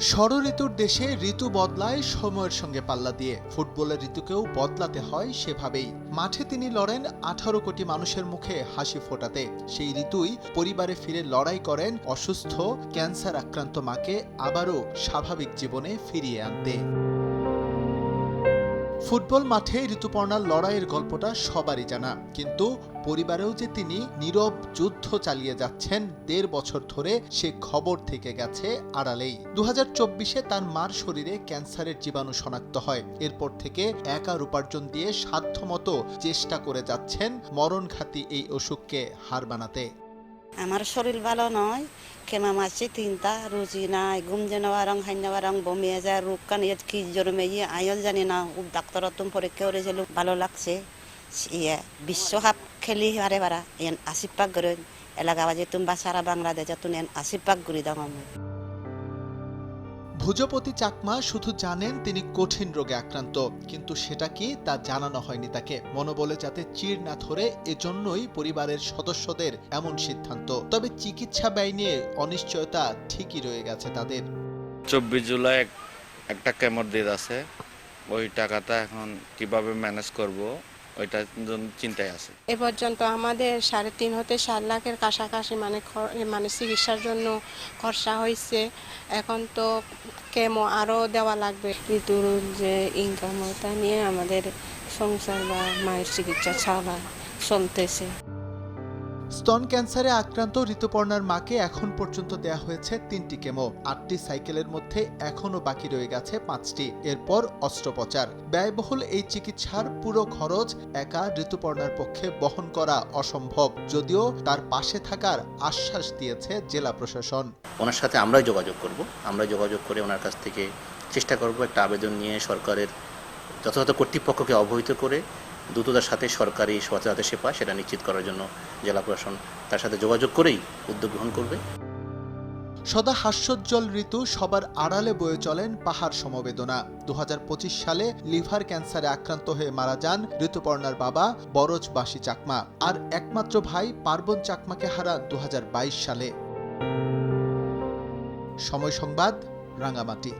ষড় ঋতুর দেশে ঋতু বদলায় সময়ের সঙ্গে পাল্লা দিয়ে। ফুটবলের ঋতুকেও বদলাতে হয় সেভাবেই। মাঠে তিনি লড়েন আঠারো কোটি মানুষের মুখে হাসি ফোটাতে। সেই ঋতুই পরিবারে ফিরে লড়াই করেন অসুস্থ, ক্যান্সার আক্রান্ত মাকে আবারও স্বাভাবিক জীবনে ফিরিয়ে আনতে। ফুটবল মাঠে ঋতুপর্ণার লড়াইয়ের গল্পটা সবারই জানা। কিন্তু পরিবারেও যে তিনি নীরব যুদ্ধ চালিয়ে যাচ্ছেন দেড় বছর ধরে, সে খবর থেকে গেছে আড়ালেই। দু হাজার তার মার শরীরে ক্যান্সারের জীবাণু শনাক্ত হয়। এরপর থেকে একা উপার্জন দিয়ে সাধ্যমতো চেষ্টা করে যাচ্ছেন মরণঘাতী এই অসুখকে হার বানাতে আমার শরীর ভালো নয়। কেমা মাছি তিনটা রুচি নাই, ঘুম যে নেওয়া রং হাই নেওয়া রং বমিয়ে যায়, রোগ কান ইয়ে কি জন্মে ইয়ে আয়ল জানি না। ও ডাক্তার তুম পরীক্ষা করেছিল ভালো লাগছে। ইয়ে বিশ্বকাপ খেলি হারে বারা, এন আশীর্বাদ করে এলাকাবাজি তুমি বা সারা বাংলাদেশে তুমি এন আশীর্বাদ করি দাম আমি। ভুজপতি চাকমা শুধু জানেন তিনি কঠিন রোগে আক্রান্ত, কিন্তু সেটা কি তা জানানো হয়নি তাকে। মনোবলে যাতে চির না ধরে, এজন্যই পরিবারের সদস্যদের এমন সিদ্ধান্ত। তবে চিকিৎসা ব্যয় নিয়ে অনিশ্চয়তা ঠিকই রয়ে গেছে তাদের। চব্বিশ জুলাই একটা কেমোর ডেট আছে। ওই টাকাটা এখন কীভাবে ম্যানেজ করব? জন্য চিন্তায় আছে। এ পর্যন্ত আমাদের সাড়ে তিন হতে সাত লাখের কাছাকাছি মানে মানে চিকিৎসার জন্য খরচা হয়েছে এখন তো কেমো আরও দেওয়া লাগবে। ঋতুর যে ইনকাম ওটা নিয়ে আমাদের সংসার বা মায়ের চিকিৎসা ছাড়া চলতেছে। স্তন ক্যান্সারে আক্রান্ত ঋতুপর্ণার মাকে এখন পর্যন্ত দেয়া হয়েছে তিনটি কেমো। আটটি সাইকেলের মধ্যে এখনও বাকি রয়ে গেছে পাঁচটি। এরপর অস্ত্রোপচার। ব্যয়বহুল এই চিকিৎসার পুরো খরচ একা ঋতুপর্ণার পক্ষে বহন করা অসম্ভব, যদিও তার পাশে থাকার আশ্বাস দিয়েছে জেলা প্রশাসন। ওনার সাথে আমরাই যোগাযোগ করব। আমরা যোগাযোগ করে ওনার কাছ থেকে চেষ্টা করব একটা আবেদন নিয়ে সরকারের যথাযথ কর্তৃপক্ষকে অবহিত করে দ্রুততার সাথে সরকারি সচেতনতা সেবা সেটা নিশ্চিত করার জন্য জেলা প্রশাসন তার সাথে যোগাযোগ করেই উদ্যোগ গ্রহণ করবে। সদা হাস্যোজ্জ্বল ঋতু সবার আড়ালে বয়ে চলেন পাহাড় সমবেদনা। দুহাজার পঁচিশ সালে লিভার ক্যান্সারে আক্রান্ত হয়ে মারা যান ঋতুপর্ণার বাবা বরজ বাসি চাকমা আর একমাত্র ভাই পার্বণ চাকমাকে হারান দু সালে। সময় সংবাদ রাঙামাটি